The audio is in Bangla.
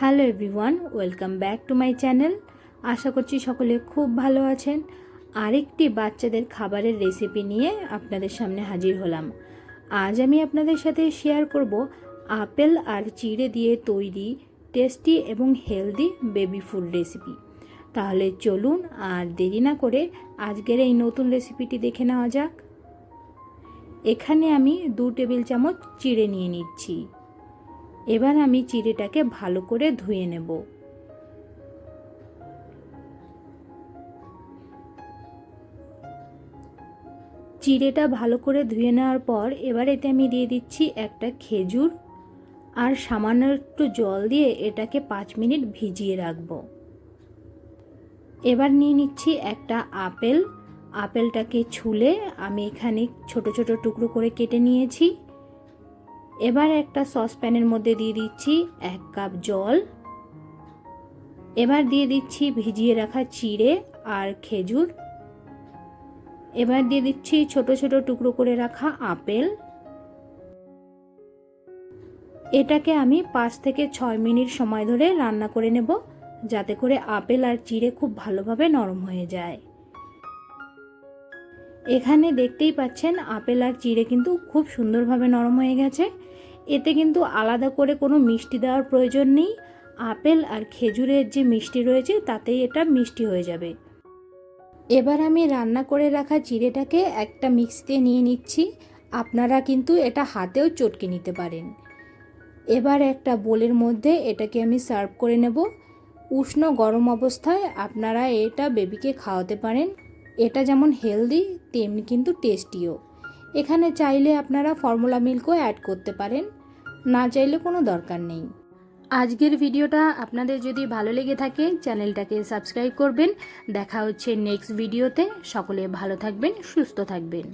Hello everyone, welcome back to my channel. আশা করছি সকলে খুব ভালো আছেন। আরেকটি বাচ্চাদের খাবারের রেসিপি নিয়ে আপনাদের সামনে হাজির হলাম। আজ আমি আপনাদের সাথে শেয়ার করব আপেল আর চিড়ে দিয়ে তৈরি টেস্টি এবং হেলদি বেবি ফুড রেসিপি। তাহলে চলুন আর দেরি না করে আজকের এই নতুন রেসিপিটি দেখে নেওয়া যাক। এখানে আমি দু টেবিল চামচ চিড়ে নিয়ে নিচ্ছি। এবার আমি চিড়েটাকে ভালো করে ধুয়ে নেব। চিড়েটা ভালো করে ধুয়ে নেওয়ার পর এবার এতে আমি দিয়ে দিচ্ছি একটা খেজুর আর সামান্য একটু জল দিয়ে এটাকে পাঁচ মিনিট ভিজিয়ে রাখব। এবার নিয়ে নিচ্ছি একটা আপেল। আপেলটাকে ছুলে আমি এখানে ছোট ছোট টুকরো করে কেটে নিয়েছি। এবার একটা সসপ্যানের মধ্যে দিয়ে দিচ্ছি এক কাপ জল। এবার দিয়ে দিচ্ছি ভিজিয়ে রাখা চিড়ে আর খেজুর। এবার দিয়ে দিচ্ছি ছোট ছোট টুকরো করে রাখা আপেল। এটাকে আমি পাঁচ থেকে ছয় মিনিট সময় ধরে রান্না করে নেব, যাতে করে আপেল আর চিড়ে খুব ভালোভাবে নরম হয়ে যায়। এখানে দেখতেই পাচ্ছেন আপেল আর চিড়ে কিন্তু খুব সুন্দরভাবে নরম হয়ে গেছে। এতে কিন্তু আলাদা করে কোনো মিষ্টি দেওয়ার প্রয়োজন নেই। আপেল আর খেজুরের যে মিষ্টি রয়েছে, তাতেই এটা মিষ্টি হয়ে যাবে। এবার আমি রান্না করে রাখা চিড়েটাকে একটা মিক্সিতে নিয়ে নিচ্ছি। আপনারা কিন্তু এটা হাতেও চটকে নিতে পারেন। এবার একটা বোলের মধ্যে এটাকে আমি সার্ভ করে নেব। উষ্ণ গরম অবস্থায় আপনারা এটা বেবিকে খাওয়াতে পারেন। এটা যেমন হেলদি তেমনি কিন্তু টেস্টিও এখানে চাইলে আপনারা ফর্মুলা মিল্কও অ্যাড করতে পারেন, না চাইলে কোনো দরকার নেই। আজকের ভিডিওটা আপনাদের যদি ভালো লেগে থাকে, চ্যানেলটাকে সাবস্ক্রাইব করবেন। দেখা হচ্ছে নেক্সট ভিডিওতে সকলে ভালো থাকবেন, সুস্থ থাকবেন।